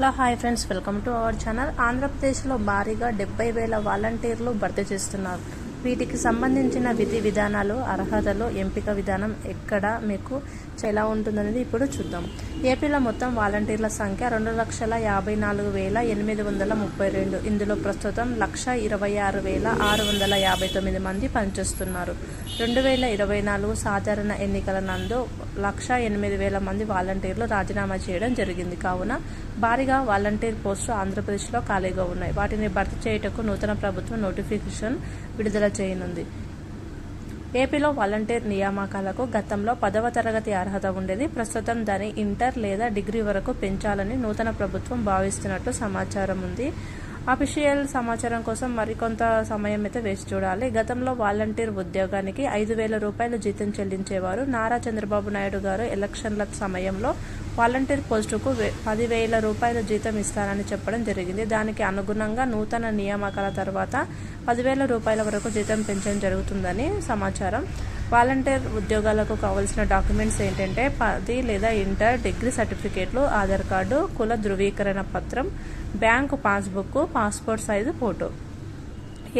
Hello hi friends. Welcome to our channel. ఆంధ్రప్రదేశ్లో భారీగా డెబ్బై వేల వాలంటీర్లు భర్తీ చేస్తున్నారు. వీటికి సంబంధించిన విధి విధానాలు అర్హతలు ఎంపిక విధానం ఎక్కడ మీకు ఎలా ఉంటుందనేది ఇప్పుడు చూద్దాం. ఏపీలో మొత్తం వాలంటీర్ల సంఖ్య రెండు లక్షల యాభై నాలుగు వేల ఎనిమిది వందల ముప్పై రెండు. ఇందులో ప్రస్తుతం లక్ష ఇరవై ఆరు వేల ఆరు వందల యాభై తొమ్మిది మంది పనిచేస్తున్నారు. రెండు వేల ఇరవై నాలుగు సాధారణ ఎన్నికల నందు లక్ష ఎనిమిది వేల మంది వాలంటీర్లు రాజీనామా చేయడం జరిగింది. కావున భారీగా వాలంటీర్ పోస్టులు ఆంధ్రప్రదేశ్లో ఖాళీగా ఉన్నాయి. వాటిని భర్తీ చేయుటకు నూతన ప్రభుత్వం నోటిఫికేషన్ విడుదల చేయనుంది. ఏపీలో వాలంటీర్ నియామకాలకు గతంలో పదవ తరగతి అర్హత ఉండేది. ప్రస్తుతం దాని ఇంటర్ లేదా డిగ్రీ వరకు పెంచాలని నూతన ప్రభుత్వం భావిస్తున్నట్టు సమాచారం ఉంది. అఫీషియల్ సమాచారం కోసం మరికొంత సమయం అయితే వేచి చూడాలి. గతంలో వాలంటీర్ ఉద్యోగానికి ఐదు వేల రూపాయలు జీతం చెల్లించేవారు. నారా చంద్రబాబు నాయుడు గారు ఎలక్షన్ల సమయంలో వాలంటీర్ పోస్టుకు పదివేల రూపాయల జీతం ఇస్తానని చెప్పడం జరిగింది. దానికి అనుగుణంగా నూతన నియామకాల తర్వాత పదివేల రూపాయల వరకు జీతం పెంచడం జరుగుతుందని సమాచారం. వాలంటీర్ ఉద్యోగాలకు కావాల్సిన డాక్యుమెంట్స్ ఏంటంటే పది లేదా ఇంటర్ డిగ్రీ సర్టిఫికేట్లు ఆధార్ కార్డు కుల ధృవీకరణ పత్రం bank passbook passport size photo.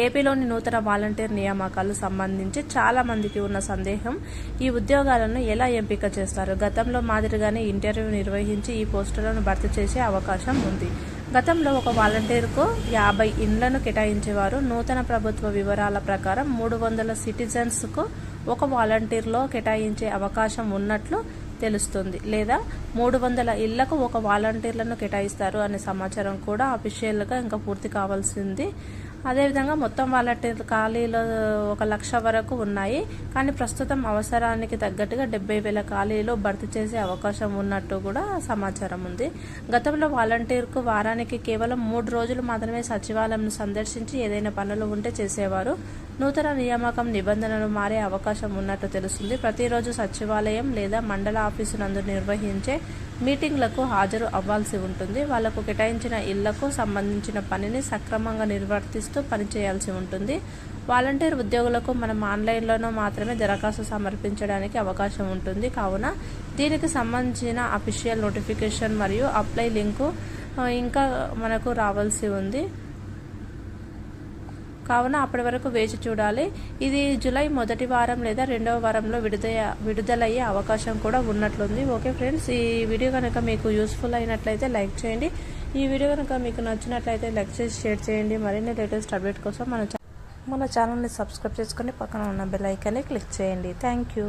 ఏపీలోని నూతన వాలంటీర్ నియామకాలు సంబంధించి చాలా మందికి ఉన్న సందేహం ఈ ఉద్యోగాలను ఎలా ఎంపిక చేస్తారు? గతంలో మాదిరిగానే ఇంటర్వ్యూ నిర్వహించి ఈ పోస్టులను భర్తీ చేసే అవకాశం ఉంది. గతంలో ఒక వాలంటీర్కు యాభై ఇండ్లను కేటాయించేవారు. నూతన ప్రభుత్వ వివరాల ప్రకారం మూడు వందల సిటిజన్స్కు ఒక వాలంటీర్లో కేటాయించే అవకాశం ఉన్నట్లు తెలుస్తుంది. లేదా మూడు వందల ఇళ్ళకు ఒక వాలంటీర్లను కేటాయిస్తారు అనే సమాచారం కూడా అఫీషియల్గా ఇంకా పూర్తి కావాల్సింది అదేవిధంగా మొత్తం వాలంటీర్ ఖాళీలు ఒక లక్ష వరకు ఉన్నాయి. కానీ ప్రస్తుతం అవసరానికి తగ్గట్టుగా డెబ్బై వేల ఖాళీలు భర్తీ చేసే అవకాశం ఉన్నట్టు కూడా సమాచారం ఉంది. గతంలో వాలంటీర్కు వారానికి కేవలం మూడు రోజులు మాత్రమే సచివాలయం సందర్శించి ఏదైనా పనులు ఉంటే చేసేవారు. నూతన నియామకం నిబంధనలు మారే అవకాశం ఉన్నట్టు తెలుస్తుంది. ప్రతిరోజు సచివాలయం లేదా మండల ఆఫీసు నందు నిర్వహించే మీటింగ్లకు హాజరు అవ్వాల్సి ఉంటుంది. వాళ్ళకు కేటాయించిన ఇళ్ళకు సంబంధించిన పనిని సక్రమంగా నిర్వర్తిస్తూ పనిచేయాల్సి ఉంటుంది. వాలంటీర్ ఉద్యోగులకు మనం ఆన్లైన్లోనూ మాత్రమే దరఖాస్తు సమర్పించడానికి అవకాశం ఉంటుంది. కావున దీనికి సంబంధించిన అఫీషియల్ నోటిఫికేషన్ మరియు అప్లై లింకు ఇంకా మనకు రావాల్సి ఉంది. కావున అప్పటి వరకు వేచి చూడాలి. ఇది జూలై మొదటి వారం లేదా రెండవ వారంలో విడుదల విడుదలయ్యే అవకాశం కూడా ఉన్నట్లుంది. ఓకే ఫ్రెండ్స్ ఈ వీడియో కనుక మీకు యూస్ఫుల్ అయినట్లయితే లైక్ చేయండి. ఈ వీడియో కనుక మీకు నచ్చినట్లయితే లైక్ చేసి షేర్ చేయండి. మరిన్ని లేటెస్ట్ అప్డేట్ కోసం మన మన ఛానల్ని సబ్స్క్రైబ్ చేసుకొని పక్కన ఉన్న బెల్ ఐకాన్ని క్లిక్ చేయండి. Thank you.